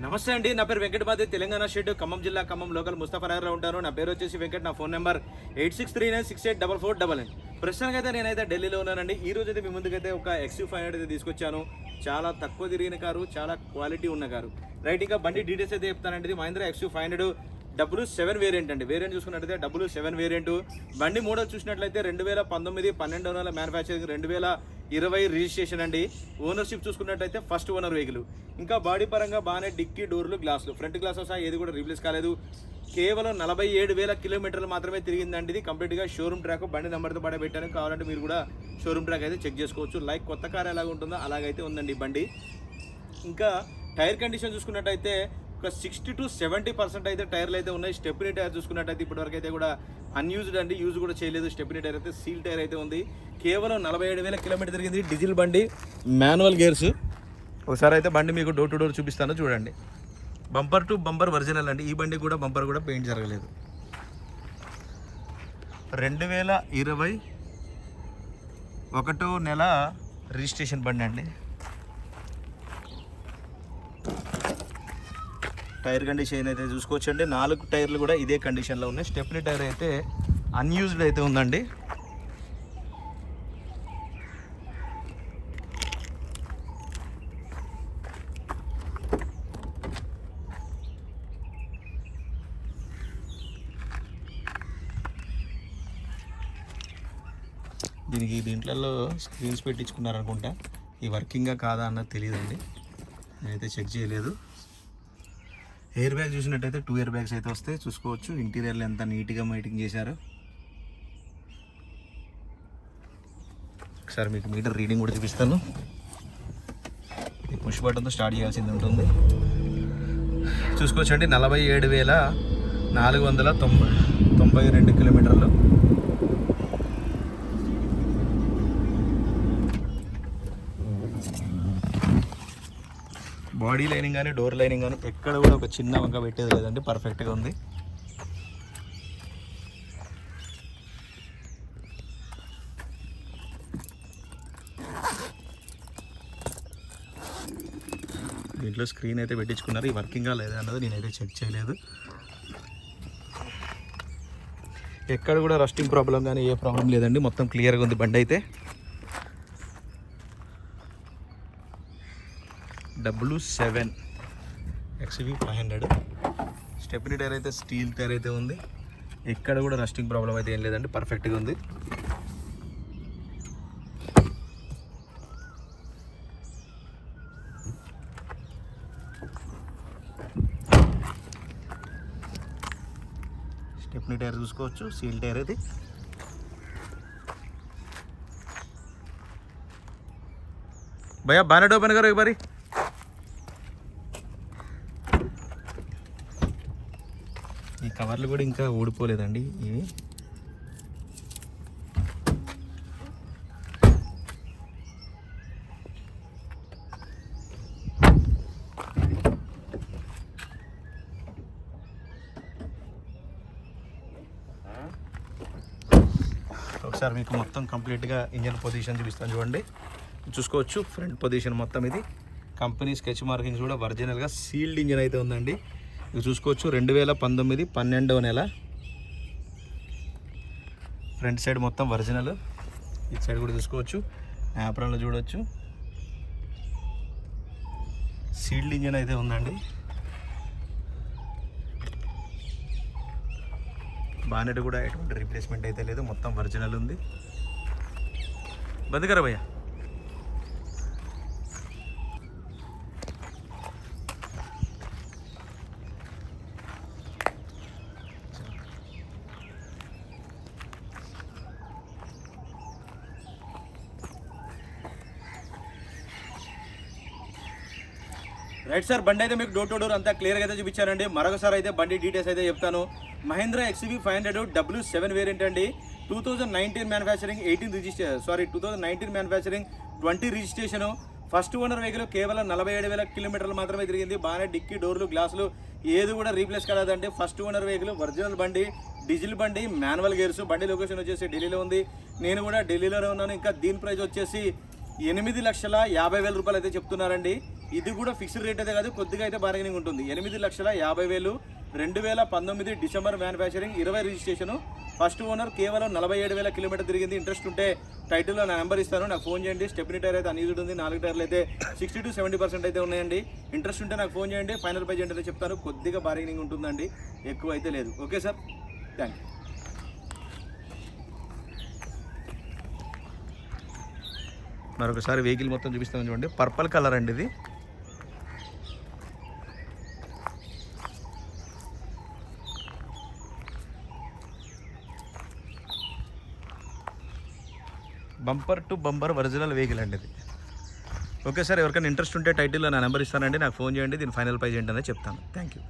నమస్తే అండి నా పేరు వెంకటమాది తెలంగాణ షెడ్ ఖమ్మం జిల్లా ఖమ్మం లోకల్ ముస్తఫానగర్లో ఉంటాను. నా పేరు వచ్చేసి వెంకట్ నా phone number eight six three nine six eight double four double nine ప్రస్తుతానికి అయితే నేనైతే ఢిల్లీలో ఉన్నానండి. ఈ రోజు అయితే మీ ముందుకైతే ఒక ఎక్స్యూ ఫైవ్ హండ్రెడ్ అయితే తీసుకొచ్చాను. చాలా తక్కువ తిరిగిన కారు చాలా క్వాలిటీ ఉన్న కారు. రైట్ ఇంకా బండి డీటెయిల్స్ అయితే చెప్తానండి. Mahindra XU five hundred. W seven variant అండి. వేరియంట్ చూసుకున్నట్లయితే డబ్ల్యూ సెవెన్ వేరియంట్. బండి మోడల్ చూసినట్లయితే రెండు వేల పంతొమ్మిది పన్నెండు వందల మ్యానుఫ్యాక్చరింగ్ రెండు వేల ఇరవై రిజిస్ట్రేషన్ అండి. ఓనర్షిప్ చూసుకున్నట్లయితే ఫస్ట్ ఓనర్ వెహికల్ ఇంకా బాడీ పరంగా బాగానే డిక్కీ డోర్లు గ్లాసులు. ఫ్రంట్ గ్లాస్ సహా ఏది కూడా రీప్లేస్ కాలేదు. కేవలం నలభై ఏడు వేల కిలోమీటర్లు మాత్రమే తిరిగిందండి. ఇది కంప్లీట్గా షోరూమ్ ట్రాక్ బండి నెంబర్తో పాటు పెట్టాను. కావాలంటే మీరు కూడా షోరూమ్ ట్రాక్ అయితే చెక్ చేసుకోవచ్చు. లైక్ కొత్త కార్ ఎలాగ ఉంటుందో అలాగైతే ఉందండి బండి. ఇంకా టైర్ కండిషన్ చూసుకున్నట్టయితే ఒక సిక్స్టీ టు సెవెంటీ పర్సెంట్ అయితే టైర్లు అయితే ఉన్నాయి. స్టెప్నీ టైర్ చూసుకున్నట్టయితే ఇప్పటివరకు అయితే కూడా అన్యూజ్డ్ అండి. యూజ్ కూడా చేయలేదు. స్టెప్నీ టైర్ అయితే సీల్ టైర్ అయితే ఉంది. కేవలం నలభై ఏడు వేల కిలోమీటర్ తిరిగింది డీజిల్ బండి మాన్యువల్ గేర్స్. ఒకసారి అయితే బండి మీకు డోర్ టు డోర్ చూపిస్తాను చూడండి. బంపర్ టు బంపర్ ఒరిజినల్ అండి. ఈ బండి కూడా బంపర్ కూడా పెయింట్ జరగలేదు. రెండు వేల ఇరవై ఒకటో నెల రిజిస్ట్రేషన్ బండి అండి. టైర్ కండిషన్ అయితే చూసుకోవచ్చండి. నాలుగు టైర్లు కూడా ఇదే కండిషన్లో ఉన్నాయి. స్టెప్నీ టైర్ అయితే అన్యూజ్డ్ అయితే ఉందండి. దీనికి దీంట్లలో స్క్రీన్స్ పెట్టించుకున్నారనుకుంటా. ఈ వర్కింగా కాదా అన్నది తెలియదండి. నేనైతే చెక్ చేయలేదు. ఎయిర్ బ్యాగ్ చూసినట్టయితే టూ ఇయర్ బ్యాగ్స్ అయితే వస్తాయి. చూసుకోవచ్చు. ఇంటీరియర్లో ఎంత నీట్గా మైటింగ్ చేశారు. ఒకసారి మీకు మీటర్ రీడింగ్ కూడా చూపిస్తాను. పుష్ బటన్తో స్టార్ట్ చేయాల్సింది ఉంటుంది. చూసుకోవచ్చండి. నలభై ఏడు వేల నాలుగు వందల తొంభై తొంభై రెండు కిలోమీటర్లు. బాడీ లైనింగ్ కానీ డోర్ లైనింగ్ కానీ ఎక్కడ కూడా ఒక చిన్న వంక పెట్టేది లేదండి. పర్ఫెక్ట్గా ఉంది. దీంట్లో స్క్రీన్ అయితే పెట్టించుకున్నారు. ఈ వర్కింగా లేదా అన్నది నేనైతే చెక్ చేయలేదు. ఎక్కడ కూడా రస్టింగ్ ప్రాబ్లం కానీ ఏ ప్రాబ్లం లేదండి. మొత్తం క్లియర్గా ఉంది బండి అయితే. W seven XV five hundred. Stepney tyre అయితే స్టీల్ టైర్ అయితే ఉంది. ఎక్కడ కూడా రస్టింగ్ ప్రాబ్లం అయితే ఏం లేదండి పర్ఫెక్ట్గా ఉంది. స్టెప్నీ టైర్ చూసుకోవచ్చు సీల్ టైర్ ఇది. భయ్యా బానెట్ ఓపెన్ కరో బారి కవర్లు కూడా ఇంకా ఊడిపోలేదండి ఇవి. ఒకసారి మీకు మొత్తం కంప్లీట్గా ఇంజన్ పొజిషన్ చూపిస్తాను చూడండి. చూసుకోవచ్చు ఫ్రంట్ పొజిషన్ మొత్తం ఇది. కంపెనీ స్కెచ్ మార్కింగ్స్ కూడా ఒరిజినల్గా సీల్డ్ ఇంజన్ అయితే ఉందండి. ఇది చూసుకోవచ్చు. రెండు వేల పంతొమ్మిది పన్నెండవ నెల. ఫ్రంట్ సైడ్ మొత్తం ఒరిజినల్. ఇటు సైడ్ కూడా చూసుకోవచ్చు. యాప్రాన్లో చూడవచ్చు సీల్డ్ ఇంజన్ అయితే ఉందండి. బానెట్ కూడా ఎటువంటి రీప్లేస్మెంట్ అయితే లేదు. మొత్తం ఒరిజినల్ ఉంది. బంద్ భయ్యా. రైట్ సార్ బండి అయితే మీకు డోర్ టు డోర్ అంతా క్లియర్గా అయితే చూపించానండి మరొకసారి అయితే బండి డీటెయిల్స్ అయితే చెప్తాను. Mahindra XV five hundred W seven variant అండి. Two thousand nineteen manufacturing eighteen register sorry two thousand nineteen manufacturing twenty registration first owner vehicle కేవలం నలభై ఏడు వేల కిలోమీటర్లు మాత్రమే తిరిగింది. బాగానే డిక్కీ డోర్లు గ్లాసులు ఏది కూడా రీప్లేస్ కాలేదండి. ఫస్ట్ ఓనర్ వెహికల్ ఒరిజినల్ బండి డీజిల్ బండి మాన్యువల్ గేర్స్ బండి లొకేషన్ వచ్చేసి ఢిల్లీలో ఉంది. నేను కూడా ఢిల్లీలోనే ఉన్నాను. ఇంకా దీని ప్రైస్ వచ్చేసి ఎనిమిది లక్షల యాభై వేల రూపాయలు అయితే చెప్తున్నారండి. ఇది కూడా ఫిక్స్డ్ రేట్ అయితే కాదు కొద్దిగా అయితే బార్గెనింగ్ ఉంటుంది. ఎనిమిది లక్షల యాభై వేలు రెండు వేల పంతొమ్మిది డిసెంబర్ మ్యానుఫ్యాక్చరింగ్ ఇరవై రిజిస్ట్రేషన్. ఫస్ట్ ఓనర్ కేవలం నలభై ఏడు వేల కిలోమీటర్ తిరిగింది. ఇంట్రెస్ట్ ఉంటే టైటిల్లో నా నెంబర్ ఇస్తాను. నాకు ఫోన్ చేయండి. స్టెప్ని టైర్ అయితే అన్యూజ్డ్ ఉంది. నాలుగు టైర్లు అయితే సిక్స్టీ టు సెవెంటీ పర్సెంట్ అయితే ఉన్నాయండి. ఇంట్రెస్ట్ ఉంటే నాకు ఫోన్ చేయండి. ఫైనల్ ప్రైజ్ ఏంటంటే చెప్తాను. కొద్దిగా బార్గెనింగ్ ఉంటుందండి. ఎక్కువ అయితే లేదు. ఓకే సార్ థ్యాంక్ యూ మరొకసారి వెహికల్ మొత్తం చూపిస్తాం చూడండి. పర్పల్ కలర్ అండి ఇది. Bumper to bumper original vehicle అండి ఇది. ఓకే సార్ ఎవరికైనా ఇంట్రెస్ట్ ఉంటే టైటిల్లో నా నెంబర్ ఇస్తానండి. నాకు ఫోన్ చేయండి దీని ఫైనల్ ప్రైజ్ ఏంటనే చెప్తాను. Thank you.